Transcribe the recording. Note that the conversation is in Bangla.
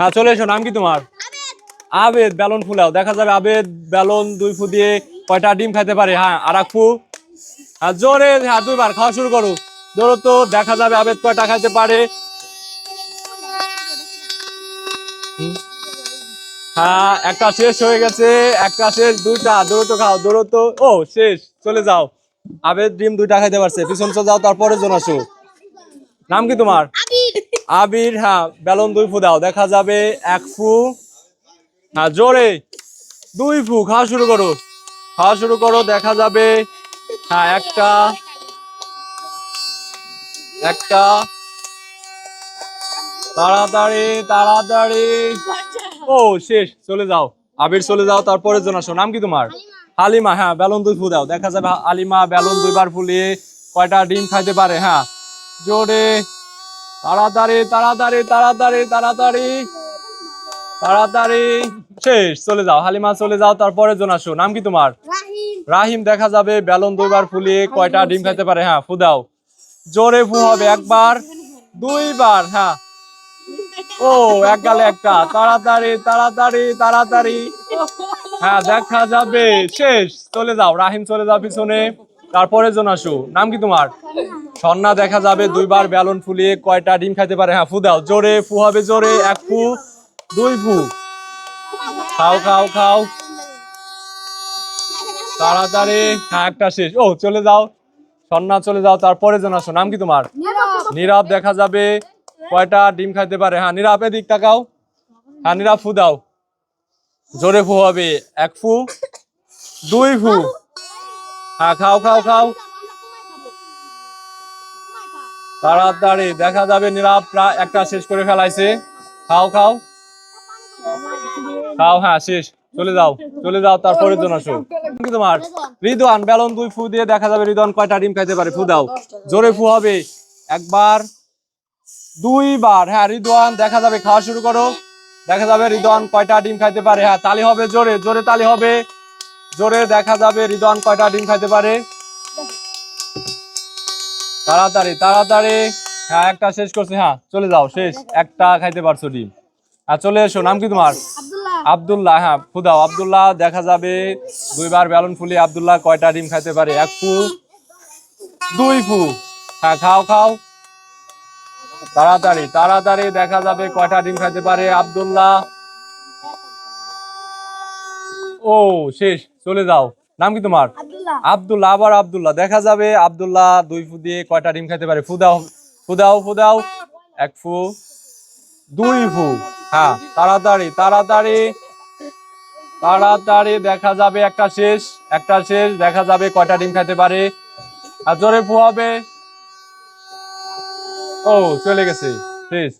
হ্যাঁ চলে এসো, নাম কি তোমার? আবেদ বেলন ফুলাও, দেখা যাবে আবেদ বেলন দুই ফু দিয়ে কয়টা ডিম খাইতে পারে? হ্যাঁ আর এক ফু। হ্যাঁ জোরে হ্যাঁ দুইবার, খাওয়া শুরু করো। জোরে তো, দেখা যাবে আবেদ কয়টা খাইতে পারে। হ্যাঁ একটা শেষ হয়ে গেছে, একটা শেষ, দুইটা দৌড়তো খাও দৌড়তো ও, শেষ, চলে যাও। আবেদ ডিম দুইটা খাইতে পারছে, পিছন চলে যাও তারপরে জন আসো। নাম কি তোমার? আবির হ্যাঁ বেলন দুই ফু দাও, দেখা যাবে এক ফু। হ্যাঁ জোরে। দুই ফু, খাওয়া শুরু করো। খাওয়া শুরু করো, দেখা যাবে হ্যাঁ একটা একটা। তাড়াতাড়ি তাড়াতাড়ি। ও, শেষ, চলে যাও। আবির চলে যাও তারপরে আসো। নাম কি তোমার? হালিমা। হ্যাঁ বেলুন দুই ফু দাও, দেখা যাবে আলিমা বেলুন দুইবার ফুলিয়ে কয়টা ডিম খাইতে পারে হ্যাঁ। জোরে। তাড়াতাড়ি তাড়াতাড়ি তাড়াতাড়ি তাড়াতাড়ি। তাড়াতাড়ি। শেষ চলে যাও। হালিমা চলে যাও। তারপরে জন আসো। নাম কি তোমার? রাহিম। দেখা যাবে। বেলুন দুইবার ফুলিয়ে কয়টা ডিম খাইতে পারে? হ্যাঁ ফু দাও। জোরে ফু হবে। একবার দুইবার হ্যাঁ। ও এক গালে একটা। তাড়াতাড়ি তাড়াতাড়ি তাড়াতাড়ি। হ্যাঁ দেখা যাবে। শেষ চলে যাও। রাহিম চলে যাও পিছনে। তারপরে জন আসো। নাম কি তোমার? সন্না দেখা যাবে, দুইবার বেলুন ফুলিয়ে কয়টা ডিম খাইতে পারে? হ্যাঁ ফু দাও জোরে, ফু হবে জোরে, এক ফু, দুই ফু। খাও খাও খাও। তাড়াতাড়ি। হ্যাঁ একটা শেষ। ও, চলে যাও। সন্না চলে যাও, তারপরে জন আসো। নাম কি তোমার? নীরব দেখা যাবে, কয়টা ডিম খাইতে পারে? হ্যাঁ নীরব, এদিক তাকাও। হ্যাঁ নীরব ফু দাও জোরে ফু হবে, এক ফু, দুই ফু। হ্যাঁ খাও খাও খাও। তাড়াতাড়ি, দেখা যাবে নীরব প্রায় একটা শেষ করে ফেলাইছে। খাও খাও। খাও হ্যাঁ শেষ। চলে যাও চলে যাও তারপরে জন আসো। তোমার রিদওয়ান, বেলন দুই ফু দিয়ে দেখা যাবে, রিদওয়ান কয়টা ডিম খাইতে পারে। ফু দাও। জোরে ফু হবে। একবার, দুইবার। হ্যাঁ রিদওয়ান, দেখা যাবে, খাওয়া শুরু করো। দেখা যাবে, রিদওয়ান কয়টা ডিম খাইতে পারে। হ্যাঁ তালি হবে, জোরে জোরে তালি হবে। জোরে দেখা যাবে, রিদওয়ান কয়টা ডিম খাইতে পারে। তাড়াতাড়ি তাড়াতাড়ি। হ্যাঁ একটা শেষ করছে হ্যাঁ চলে যাও শেষ। একটা খাইতে পারছ ডিম। হ্যাঁ চলে এসো নাম কি তোমার? আব্দুল্লাহ। হ্যাঁ ফুদাও। আব্দুল্লাহ দেখা যাবে। দুইবার বেলুন ফুলি আব্দুল্লাহ কয়টা ডিম খাইতে পারে? এক ফু দুই ফু। হ্যাঁ খাও খাও। তাড়াতাড়ি তাড়াতাড়ি দেখা যাবে কয়টা ডিম খাইতে পারে আব্দুল্লাহ। ও শেষ চলে যাও। নাম কি তোমার? আব্দুল্লাহ। আবার আব্দুল্লাহ। দেখা যাবে আব্দুল্লাহ দুই ফু দিয়ে কয়টা ডিম খাইতে পারে? ফুদাও ফুদাও ফুদাও এক ফু দুই ফু। হ্যাঁ তাড়াতাড়ি তাড়াতাড়ি তাড়াতাড়ি দেখা যাবে একটা শেষ একটা শেষ। দেখা যাবে কয়টা ডিম খাইতে পারে? আর জোরে ফু হবে। ও চলে গেছে। শেষ।